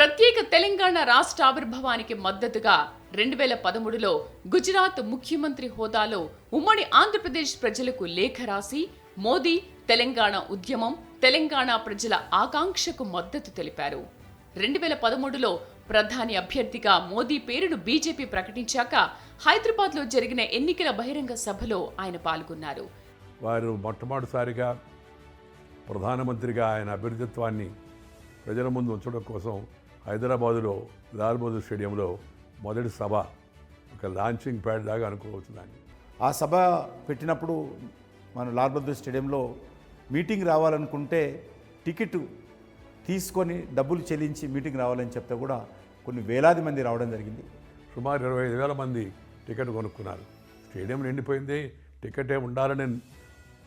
ప్రత్యేక తెలంగాణ రాష్ట్ర ఆవిర్భావానికి మద్దతుగా రెండు వేల పదమూడులో గుజరాత్ ముఖ్యమంత్రి హోదాలో ఉమ్మడి ఆంధ్రప్రదేశ్ ప్రజలకు లేఖ రాసి మోదీ తెలంగాణ ఉద్యమం తెలంగాణ ప్రజల ఆకాంక్షకు మద్దతు తెలిపారు. రెండు వేల పదమూడులో ప్రధాని అభ్యర్థిగా మోదీ పేరును బీజేపీ ప్రకటించాక హైదరాబాద్లో జరిగిన ఎన్నికల బహిరంగ సభలో ఆయన పాల్గొన్నారు. వారు మొట్టమొదటిసారిగా ప్రధానమంత్రిగా ఆయన అభ్యర్థిత్వాన్ని ప్రజల ముందు ఉంచడం కోసం హైదరాబాదులో లాల్ బహదూర్ స్టేడియంలో మొదటి సభ ఒక లాంచింగ్ ప్యాడ్ లాగా అనుకోవచ్చు దాన్ని ఆ సభ పెట్టినప్పుడు మన లాల్ బహదూర్ స్టేడియంలో మీటింగ్ రావాలనుకుంటే టికెట్ తీసుకొని డబ్బులు చెల్లించి మీటింగ్ రావాలని చెప్తే కూడా కొన్ని వేలాది మంది రావడం జరిగింది. సుమారు ఇరవై ఐదు వేల మంది టికెట్ కొనుక్కున్నారు. స్టేడియం నిండిపోయింది టికెట్ ఏమి ఉండాలనే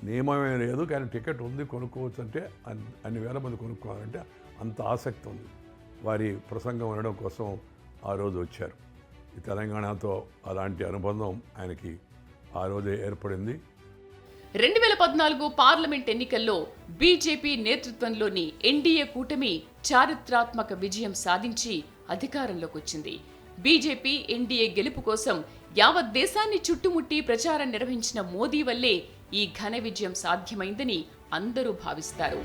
నియమమే లేదు కానీ టికెట్ ఉంది కొనుక్కోవచ్చు అంటే అన్ని వేల మంది కొనుక్కోవాలంటే అంత ఆసక్తి ఉంది. వారి ప్రసంగం వినడం కోసం ఆ రోజు వచ్చారు. ఈ తెలంగాణతో అలాంటి అనుబంధం ఆయనకి ఆ రోజే ఏర్పడింది. రెండు వేల పద్నాలుగు పార్లమెంట్ ఎన్నికల్లో బీజేపీ నేతృత్వంలోని ఎన్డీఏ కూటమి చారిత్రాత్మక విజయం సాధించి అధికారంలోకి వచ్చింది. బీజేపీ ఎన్డీఏ గెలుపు కోసం యావత్ దేశాన్ని చుట్టుముట్టి ప్రచారం నిర్వహించిన మోదీ వల్లే ఈ ఘన విజయం సాధ్యమైందని అందరూ భావిస్తారు.